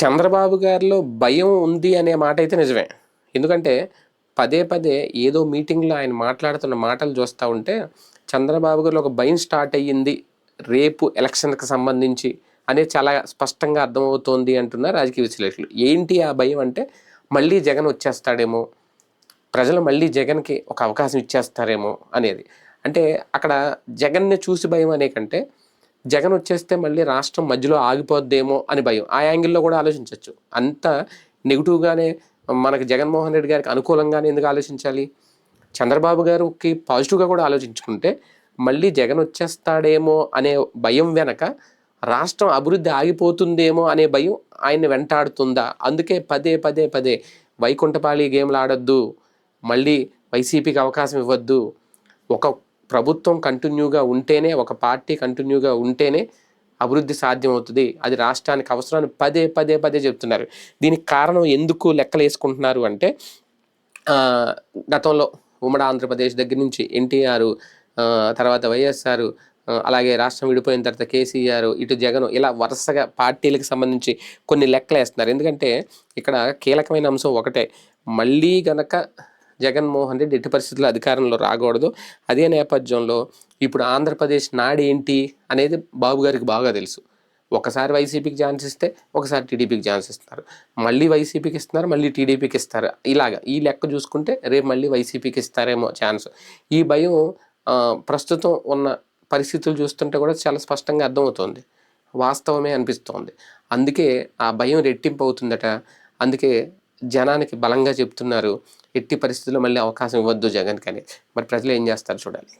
చంద్రబాబు గారిలో భయం ఉంది అనే మాట అయితే నిజమే. ఎందుకంటే పదే పదే ఏదో మీటింగ్లో ఆయన మాట్లాడుతున్న మాటలు చూస్తూ ఉంటే చంద్రబాబు గారిలో ఒక భయం స్టార్ట్ అయ్యింది. రేపు ఎలక్షన్కి సంబంధించి అనేది చాలా స్పష్టంగా అర్థమవుతోంది అంటున్నారు రాజకీయ విశ్లేషకులు. ఏంటి ఆ భయం అంటే మళ్ళీ జగన్ వచ్చేస్తాడేమో ప్రజలు మళ్ళీ జగన్కి ఒక అవకాశం ఇచ్చేస్తారేమో అనేది. అంటే అక్కడ జగన్ని చూసి భయం అనే కంటే జగన్ వచ్చేస్తే మళ్ళీ రాష్ట్రం మధ్యలో ఆగిపోద్దేమో అని భయం. ఆ యాంగిల్లో కూడా ఆలోచించవచ్చు అంత నెగిటివ్గానే మనకు జగన్మోహన్ రెడ్డి గారికి అనుకూలంగానే ఎందుకు ఆలోచించాలి? చంద్రబాబు గారికి పాజిటివ్గా కూడా ఆలోచించుకుంటే మళ్ళీ జగన్ వచ్చేస్తాడేమో అనే భయం వెనక రాష్ట్రం అభివృద్ధి ఆగిపోతుందేమో అనే భయం ఆయన్ని వెంటాడుతుందా? అందుకే పదే పదే పదే వైకుంఠపాళి గేమ్లు ఆడొద్దు. మళ్ళీ వైసీపీకి అవకాశం ఇవ్వద్దు. ఒక ప్రభుత్వం కంటిన్యూగా ఉంటేనే ఒక పార్టీ కంటిన్యూగా ఉంటేనే అభివృద్ధి సాధ్యమవుతుంది. అది రాష్ట్రానికి అవసరాన్ని పదే పదే పదే చెప్తున్నారు. దీనికి కారణం ఎందుకు లెక్కలు వేసుకుంటున్నారు అంటే గతంలో ఉమ్మడి ఆంధ్రప్రదేశ్ దగ్గర నుంచి ఎన్టీఆర్ తర్వాత వైఎస్ఆర్ అలాగే రాష్ట్రం విడిపోయిన తర్వాత కేసీఆర్ ఇటు జగన్ ఇలా వరుసగా పార్టీలకు సంబంధించి కొన్ని లెక్కలు వేస్తున్నారు. ఎందుకంటే ఇక్కడ కీలకమైన అంశం ఒకటే. మళ్ళీ గనక జగన్మోహన్ రెడ్డి ఎట్టి పరిస్థితుల్లో అధికారంలో రాకూడదు. అదే నేపథ్యంలో ఇప్పుడు ఆంధ్రప్రదేశ్ నాడేంటి అనేది బాబు గారికి బాగా తెలుసు. ఒకసారి వైసీపీకి ఛాన్స్ ఇస్తే ఒకసారి టీడీపీకి ఛాన్స్ ఇస్తున్నారు మళ్ళీ వైసీపీకి ఇస్తున్నారు మళ్ళీ టీడీపీకి ఇస్తారు. ఇలాగ ఈ లెక్క చూసుకుంటే రేపు మళ్ళీ వైసీపీకి ఇస్తారేమో ఛాన్స్. ఈ భయం ప్రస్తుతం ఉన్న పరిస్థితులు చూస్తుంటే కూడా చాలా స్పష్టంగా అర్థమవుతుంది. వాస్తవమే అనిపిస్తోంది. అందుకే ఆ భయం రెట్టింపు అవుతుందట. అందుకే జనానికి బలంగా చెప్తున్నారు ఎట్టి పరిస్థితుల్లో మళ్ళీ అవకాశం ఇవ్వద్దు జగన్కి అని మరి ప్రజలు ఏం చేస్తారు చూడాలి.